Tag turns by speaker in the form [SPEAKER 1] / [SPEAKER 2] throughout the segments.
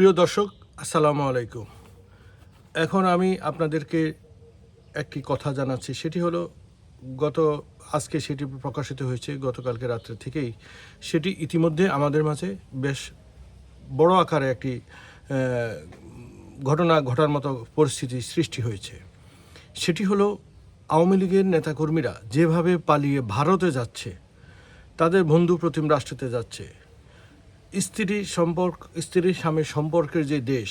[SPEAKER 1] প্রিয় দর্শক, আসসালামু আলাইকুম। এখন আমি আপনাদেরকে একটি কথা জানাচ্ছি। সেটি হলো, গত, আজকে সেটি প্রকাশিত হয়েছে গতকালকে রাত্রে থেকেই। সেটি ইতিমধ্যে আমাদের মাঝে বেশ বড় আকারে একটি ঘটনা, ঘটার মতো পরিস্থিতি সৃষ্টি হয়েছে। সেটি হলো, আওয়ামী লীগের নেতাকর্মীরা যেভাবে পালিয়ে ভারতে যাচ্ছে, তাদের বন্ধু প্রতিম রাষ্ট্রতে যাচ্ছে স্ত্রী সম্পর্ক স্ত্রীর স্বামীর সম্পর্কের যে দেশ,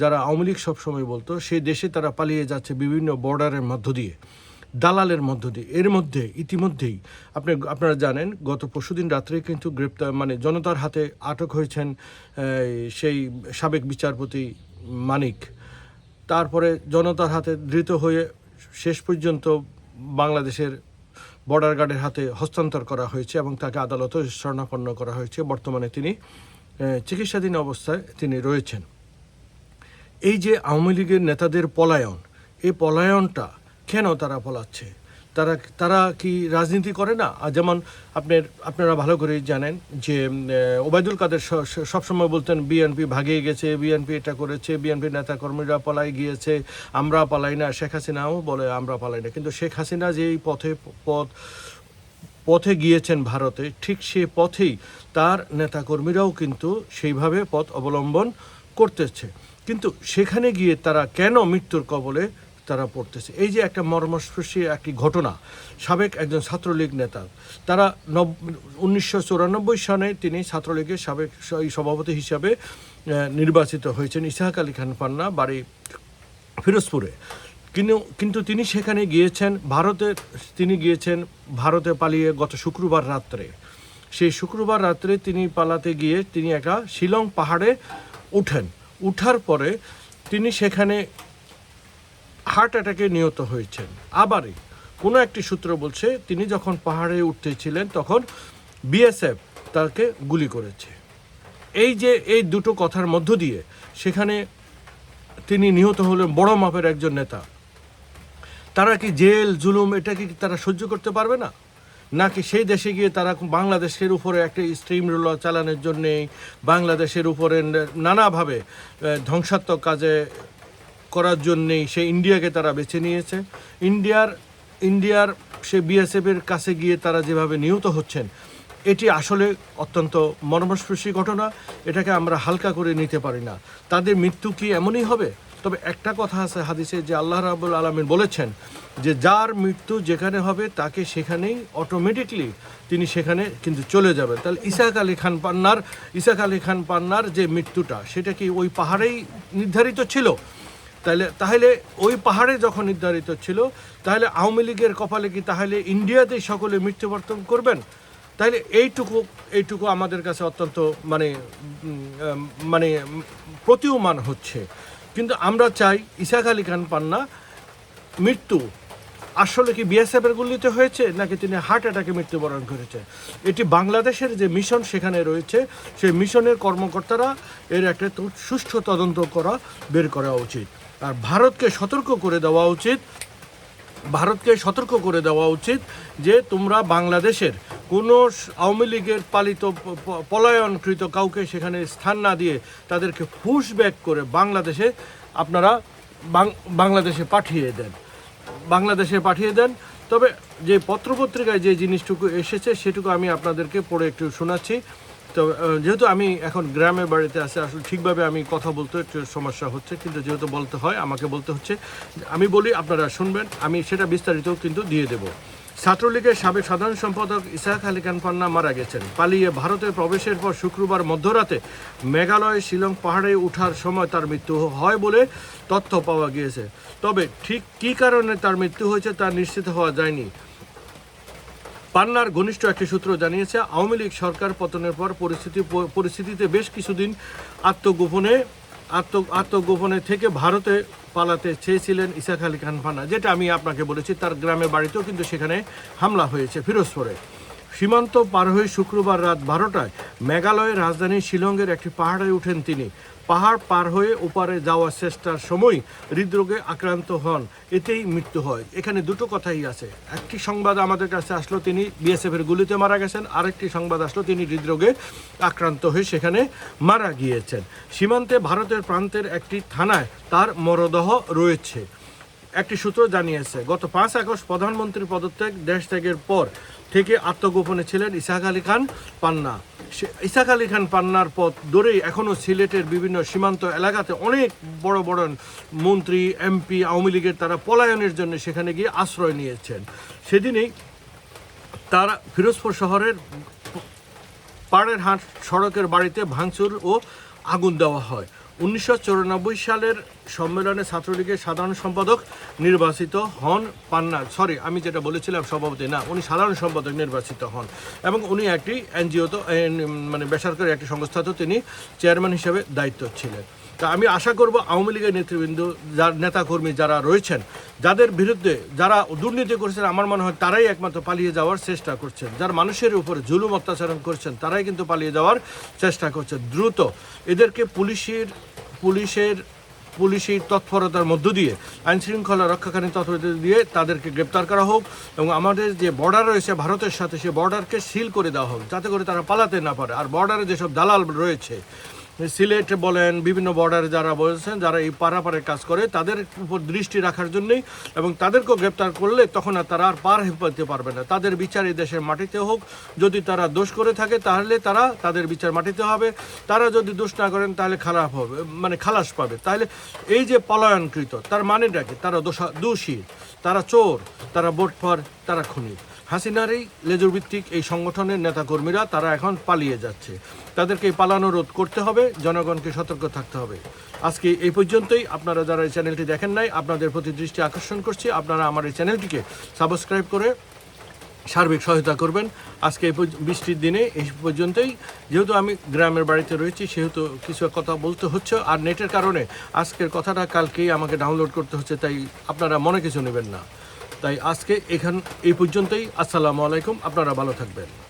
[SPEAKER 1] যারা আওয়ামী লীগ সবসময় বলতো, সেই দেশে তারা পালিয়ে যাচ্ছে বিভিন্ন বর্ডারের মধ্য দিয়ে, দালালের মধ্য দিয়ে। এর মধ্যে, ইতিমধ্যেই, আপনি, আপনারা জানেন, গত পরশুদিন রাত্রে কিন্তু গ্রেপ্তার মানে জনতার হাতে আটক হয়েছেন সেই সাবেক বিচারপতি মানিক। তারপরে জনতার হাতে ধৃত হয়ে শেষ পর্যন্ত বাংলাদেশের বর্ডার গার্ডের হাতে হস্তান্তর করা হয়েছে এবং তাকে আদালতে শরণাপন্ন করা হয়েছে। বর্তমানে তিনি চিকিৎসাধীন অবস্থায় তিনি রয়েছেন। এই যে আওয়ামী লীগের নেতাদের পলায়ন, এই পলায়নটা কেন তারা পলাচ্ছে? তারা তারা কি রাজনীতি করে না? যেমন আপনার, আপনারা ভালো করেই জানেন যে ওবায়দুল কাদের সবসময় বলতেন বিএনপি ভাগিয়ে গেছে, বিএনপি এটা করেছে, বিএনপি নেতাকর্মীরা পলাই গিয়েছে, আমরা পালাই না, শেখ হাসিনাও বলে আমরা পালাই না। কিন্তু শেখ হাসিনা যেই পথে, পথ, পথে গিয়েছেন ভারতে, ঠিক সে পথেই তার নেতাকর্মীরাও কিন্তু সেইভাবে পথ অবলম্বন করতেছে। কিন্তু সেখানে গিয়ে তারা কেন মৃত্যুর কবলে তারা পড়তেছে। এই যে একটা মর্মস্পর্শী একটি ঘটনা, সাবেক একজন ছাত্রলীগ নেতা, তারা নব উনিশশো সনে তিনি ছাত্রলীগের সাবেক সভাপতি হিসাবে নির্বাচিত হয়েছেন ইসাহাক আলী খান পান্না, বাড়ি ফিরোজপুরে। কিন্তু কিন্তু তিনি সেখানে গিয়েছেন, ভারতে, তিনি গিয়েছেন, ভারতে পালিয়ে গত শুক্রবার রাত্রে। সেই শুক্রবার রাত্রে তিনি পালাতে গিয়ে তিনি একটা শিলং পাহাড়ে উঠেন। উঠার পরে তিনি সেখানে হার্ট অ্যাটাকে নিহত হয়েছেন। আবারই কোনো একটি সূত্র বলছে, তিনি যখন পাহাড়ে উঠতেছিলেন তখন বিএসএফ তাকে গুলি করেছে। এই যে এই দুটো কথার মধ্য দিয়ে সেখানে তিনি নিহত হলেন বড় মাপের একজন নেতা। তারা কি জেল, জুলুম, এটা কি তারা সহ্য করতে পারবে না? নাকি সেই দেশে গিয়ে তারা বাংলাদেশের উপরে একটা স্ট্রিম রোলার চালানোর জন্যে বাংলাদেশের উপরে নানাভাবে ধ্বংসাত্মক কাজে করার জন্যেই সে ইন্ডিয়াকে তারা বেছে নিয়েছে। ইন্ডিয়ার ইন্ডিয়ার সে বিএসএফের কাছে গিয়ে তারা যেভাবে নিহত হচ্ছেন, এটি আসলে অত্যন্ত মর্মস্পর্শী ঘটনা। এটাকে আমরা হালকা করে নিতে পারি না। তাদের মৃত্যু কি এমনই হবে? তবে একটা কথা আছে হাদিসে যে আল্লাহ রাবুল আলমিন বলেছেন যে যার মৃত্যু যেখানে হবে তাকে সেখানেই অটোমেটিকলি তিনি সেখানে কিন্তু চলে যাবেন। তাহলে ইসাক আলী খান পান্নার, ইসাক আলী খান পান্নার যে মৃত্যুটা, সেটা কি ওই পাহাড়েই নির্ধারিত ছিল? তাহলে তাহলে ওই পাহাড়ে যখন নির্ধারিত ছিল, তাহলে আওয়ামী লীগের কপালে কি তাহলে ইন্ডিয়াতেই সকলে মৃত্যুবর্তন করবেন? তাহলে এইটুকু এইটুকু আমাদের কাছে অত্যন্ত মানে মানে প্রতীয়মান হচ্ছে। কিন্তু আমরা চাই ইসাক আলী খান পান্না মৃত্যু। আসলে কি বিএসএফের গুলিতে হয়েছে, নাকি তিনি হার্ট অ্যাটাকে মৃত্যুবরণ করেছে? এটি বাংলাদেশের যে মিশন সেখানে রয়েছে, সেই মিশনের কর্মকর্তারা এর একটা সুষ্ঠু তদন্ত করা, বের করা উচিত। আর ভারতকে সতর্ক করে দেওয়া উচিত, ভারতকে সতর্ক করে দেওয়া উচিত যে তোমরা বাংলাদেশের কোনো আওয়ামী লীগের পালিত পলায়নকৃত কাউকে সেখানে স্থান না দিয়ে তাদেরকে ফুস ব্যাক করে বাংলাদেশে আপনারা বাংলাদেশে পাঠিয়ে দেন। বাংলাদেশে পাঠিয়ে দেন। তবে যে পত্রপত্রিকায় যে জিনিসটুকু এসেছে সেটুকু আমি আপনাদেরকে পড়ে একটু শোনাচ্ছি। তো যেহেতু আমি এখন গ্রামে বাড়িতে আছি, আসলে ঠিকভাবে আমি কথা বলতে একটু সমস্যা হচ্ছে, কিন্তু যেহেতু বলতে হয়, আমাকে বলতে হচ্ছে, আমি বলি আপনারা শুনবেন, আমি সেটা বিস্তারিত কিন্তু দিয়ে দেব। ছাত্রলীগের সাবেক সাধারণ সম্পাদক ইসাহাক আলী খান পান্না মারা গেছেন। পালিয়ে ভারতে প্রবেশের পর শুক্রবার মধ্যরাতে মেঘালয় শিলং পাহাড়ে ওঠার সময় তার মৃত্যু হয় বলে তথ্য পাওয়া গিয়েছে। তবে ঠিক কী কারণে তার মৃত্যু হয়েছে তা নিশ্চিত হওয়া যায়নি। পান্নার ঘনিষ্ঠ একটি সূত্র জানিয়েছে, আওয়ামী লীগ সরকার পতনের পর পরিস্থিতি পরিস্থিতিতে বেশ কিছুদিন আত্মগোপনে, আত্ম আত্মগোপনে থেকে ভারতে পালাতে চেয়েছিলেন ইসাক আলী খান পান্না, যেটা আমি আপনাকে বলেছি, তার গ্রামে বাড়িতেও কিন্তু সেখানে হামলা হয়েছে ফিরোজপুরে। সীমান্ত পার হয়ে শুক্রবার রাত বারোটায় মেঘালয়ের রাজধানী শিলংয়ের একটি পাহাড়ে ওঠেন তিনি। পাহাড় পার হয়ে ওপারে যাওয়ার চেষ্টার সময় হৃদরোগে আক্রান্ত হন। এতেই মৃত্যু হয়। এখানে দুটো কথাই আছে। একটি সংবাদ আমাদের কাছে আসলো তিনি বিএসএফ এর গুলিতে মারা গেছেন। আরেকটি সংবাদ আসলো তিনি হৃদরোগে আক্রান্ত হয়ে সেখানে মারা গিয়েছেন। সীমান্তে ভারতের প্রান্তের একটি থানায় তার মরদেহ রয়েছে। একটি সূত্র জানিয়েছে, গত পাঁচ আগস্ট প্রধানমন্ত্রীর পদত্যাগ দেশ ত্যাগের পর থেকে আত্মগোপনে ছিলেন ইসাক আলী খান পান্না। ইসাক আলী খান পান্নার পথ ধরেই এখনও সিলেটের বিভিন্ন সীমান্ত এলাকাতে অনেক বড় বড় মন্ত্রী, এমপি, আওয়ামী লীগের তারা পলায়নের জন্য সেখানে গিয়ে আশ্রয় নিয়েছেন। সেদিনেই তারা ফিরোজপুর শহরের পাড়ের হাট সড়কের বাড়িতে ভাঙচুর ও আগুন দেওয়া হয়। উনিশশো চুরানব্বই সালের সম্মেলনে ছাত্রলীগের সাধারণ সম্পাদক নির্বাচিত হন পান্না সরি আমি যেটা বলেছিলাম সভাপতি, না, উনি সাধারণ সম্পাদক নির্বাচিত হন এবং উনি একটি এনজিও তো মানে বেসরকারি একটি সংস্থাতেও তিনি চেয়ারম্যান হিসেবে দায়িত্ব ছিলেন। তা আমি আশা করব আওয়ামী লীগের নেতৃবৃন্দ যার নেতাকর্মী যারা রয়েছেন, যাদের বিরুদ্ধে যারা দুর্নীতি করছেন, আমার মনে হয় তারাই একমাত্র পালিয়ে যাওয়ার চেষ্টা করছেন। যারা মানুষের উপরে জুলুম অত্যাচারণ করছেন, তারাই কিন্তু পালিয়ে যাওয়ার চেষ্টা করছেন। দ্রুত এদেরকে পুলিশের পুলিশের পুলিশের তৎপরতার মধ্য দিয়ে আইন শৃঙ্খলা রক্ষাকারী তৎপরতা দিয়ে তাদেরকে গ্রেপ্তার করা হোক এবং আমাদের যে বর্ডার রয়েছে ভারতের সাথে সে বর্ডারকে সিল করে দেওয়া হোক, যাতে করে তারা পালাতে না পারে। আর বর্ডারে যেসব দালাল রয়েছে সিলেট বলেন বিভিন্ন বর্ডারে যারা বলেছেন যারা এই পারাপারের কাজ করে, তাদের উপর দৃষ্টি রাখার জন্যই এবং তাদেরকেও গ্রেপ্তার করলে তখন আর তারা আর পার হতে পারবে না। তাদের বিচার এই দেশের মাটিতে হোক। যদি তারা দোষ করে থাকে, তাহলে তারা তাদের বিচার মাটিতে হবে। তারা যদি দোষ না করেন, তাহলে খারাপ হবে মানে খালাস পাবে। তাহলে এই যে পলায়নকৃত, তার মানেটা কি? তারা দোষা দোষী, তারা চোর, তারা বোট বোটফর, তারা খুনি। হাসিনার এই লেজুরভিত্তিক এই সংগঠনের নেতাকর্মীরা তারা এখন পালিয়ে যাচ্ছে। তাদেরকে পালানো রোধ করতে হবে, জনগণকে সতর্ক থাকতে হবে। আজকে এই পর্যন্তই। আপনারা যারা এই চ্যানেলটি দেখেন নাই, আপনাদের প্রতি দৃষ্টি আকর্ষণ করছি। আপনারা আমার এই চ্যানেলটিকে সাবস্ক্রাইব করে সার্বিক সহায়তা করবেন। আজকে এই বৃষ্টির দিনে এই পর্যন্তই। যেহেতু আমি গ্রামের বাড়িতে রয়েছি, সেহেতু কিছু কথা বলতে হচ্ছে। আর নেটের কারণে আজকের কথাটা কালকেই আমাকে ডাউনলোড করতে হচ্ছে, তাই আপনারা মনে কিছু নেবেন না। তাই আজকে এখান এই পর্যন্তই। আসসালামু আলাইকুম। আপনারা ভালো থাকবেন।